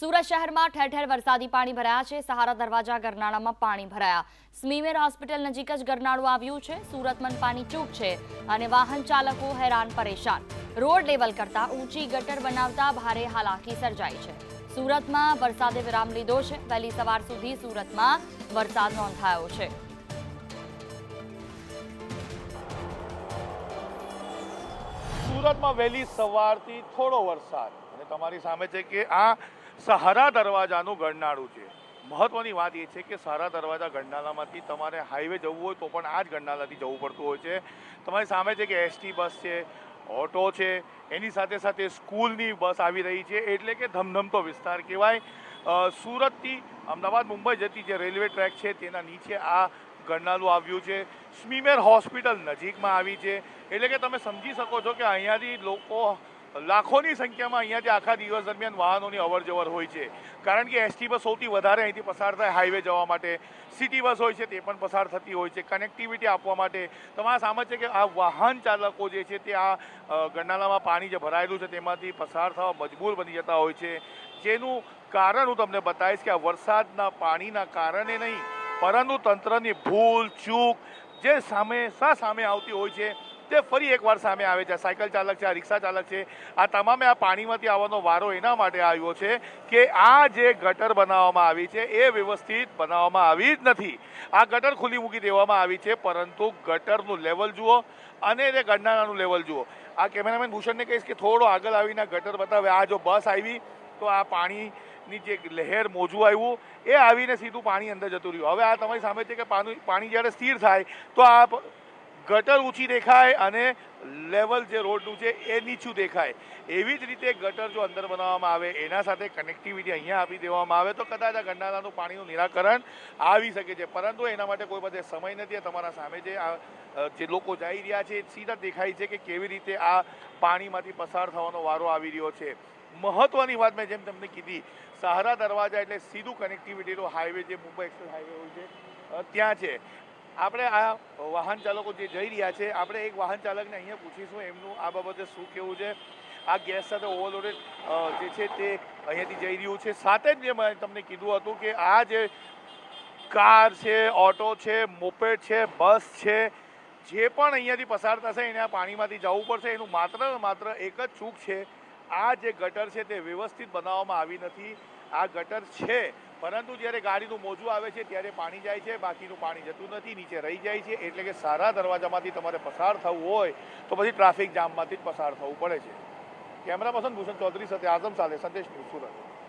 સુરત શહેરમાં ઠેર ઠેર વરસાદી પાણી ભરાયા છે. સહારા દરવાજા ગરનાળામાં પાણી ભરાયા. સ્મીમેર હોસ્પિટલ નજીક જ ગરનાળું આવ્યું છે. સુરત મનપાની ચૂક છે અને વાહન ચાલકો હેરાન પરેશાન. રોડ લેવલ કરતા ઊંચી ગટર બનાવતા ભારે હાલાકી સર્જાઈ છે. સુરતમાં વરસાદે વિરામ લીધો છે. વહેલી સવાર સુધી સુરતમાં વરસાદ નોંધાયો છે. સુરતમાં વહેલી સવારથી થોડો વરસાદ. અને તમારી સામે છે કે આ સહારા દરવાજાનું ગરનાળું છે. મહત્વની વાત એ છે કે સારા દરવાજા ગરનાળામાંથી તમારે હાઈવે જવું હોય તો પણ આ જ ગરનાળાથી જવું પડતું હોય છે. તમારી સામે છે કે એસટી બસ છે ઓટો છે, એની સાથે સાથે સ્કૂલની બસ આવી રહી છે. એટલે કે ધમધમતો વિસ્તાર કહેવાય. સુરતથી અમદાવાદ, મુંબઈ જતી જે રેલવે ટ્રેક છે તેના નીચે આ ગરનાળું આવ્યું છે. સ્મીમેર હોસ્પિટલ નજીકમાં આવી છે. એટલે કે તમે સમજી શકો છો કે અહીંયાથી લોકો લાખોની સંખ્યામાં અહીંયાથી આખા દિવસ દરમિયાન વાહનોની અવર જવર હોય છે. કારણ કે એસટી બસ સૌથી વધારે અહીંથી પસાર થાય હાઈવે જવા માટે. સિટી બસ હોય છે તે પણ પસાર થતી હોય છે. કનેક્ટિવિટી આપવા માટે તમારા સામે છે કે આ વાહન ચાલકો જે છે તે આ ગરનાળામાં પાણી જે ભરાયેલું છે તેમાંથી પસાર થવા મજબૂર બની જતા હોય છે. જેનું કારણ હું તમને બતાવીશ કે આ વરસાદના પાણીના કારણે નહીં, પરંતુ તંત્રની ભૂલ, ચૂક જે સામે સા સામે આવતી હોય છે તે ફરી એકવાર સામે આવે છે. સાયકલ ચાલક છે, આ રિક્ષા ચાલક છે. આ તમામે આ પાણીમાંથી આવવાનો વારો એના માટે આવ્યો છે કે આ જે ગટર બનાવવામાં આવી છે એ વ્યવસ્થિત બનાવવામાં આવી જ નથી. આ ગટર ખુલ્લી મૂકી દેવામાં આવી છે, પરંતુ ગટરનું લેવલ જુઓ અને તે ગરનાળાનું લેવલ જુઓ. આ કેમેરામેન ભૂષણને કહીશ કે થોડો આગળ આવીને ગટર બતાવે. આ જો બસ આવી, તો આ પાણીની જે લહેર મોજું આવ્યું, એ આવીને સીધું પાણી અંદર જતું રહ્યું. હવે આ તમારી સામે છે કે પાણી પાણી જ્યારે સ્થિર થાય, તો આ ગટર ઊંચી દેખાય અને લેવલ જે રોડનું છે એ નીચું દેખાય. એવી જ રીતે ગટર જો અંદર બનાવવામાં આવે, એના સાથે કનેક્ટિવિટી અહીંયા આપી દેવામાં આવે, તો કદાચ આ ગંડાલાનું પાણીનું નિરાકરણ આવી શકે છે. પરંતુ એના માટે કોઈ બધે સમય નથી તમારા સામે જે આ જે લોકો જઈ રહ્યા છે સીધા દેખાય છે કે કેવી રીતે આ પાણીમાંથી પસાર થવાનો વારો આવી રહ્યો છે. મહત્વની વાત મેં જેમ તમને કીધી, સહારા દરવાજા એટલે સીધું કનેક્ટિવિટીનો હાઈવે જે મુંબઈ એક્સપ્રેસ હાઈવે હોય છે ત્યાં છે. આપણે આ વાહન ચાલકો જે જઈ રહ્યા છે, આપણે એક વાહન ચાલકને અહીંયા પૂછીશું એમનું આ બાબતે શું કેવું છે. આ ગેસ સાથે ઓવરલોડેડ જે છે તે અહીંયાથી જઈ રહ્યું છે. સાથે જ મેં તમને કીધું હતું કે આ જે કાર છે, ઓટો છે, મોપેડ છે, બસ છે, જે પણ અહીંયાથી પસાર થશે એને આ પાણીમાંથી જવું પડશે. એનું માત્ર માત્ર એક જ ચૂક છે. આ જે ગટર છે તે વ્યવસ્થિત બનાવવામાં આવી નથી. આ ગટર છે. પરંતુ જ્યારે ગાડીનું મોજું આવે છે, ત્યારે પાણી જાય છે, બાકીનું પાણી જતું નથી, નીચે રહી જાય છે, એટલે કે સારા દરવાજામાંથી તમારે પસાર થવું હોય, તો પછી ટ્રાફિક જામમાંથી જ પસાર થવું પડે છે. કેમેરા પર્સન ભૂષણ ચૌધરી સાથે આઝમ સાથે સંદેશ સુરત.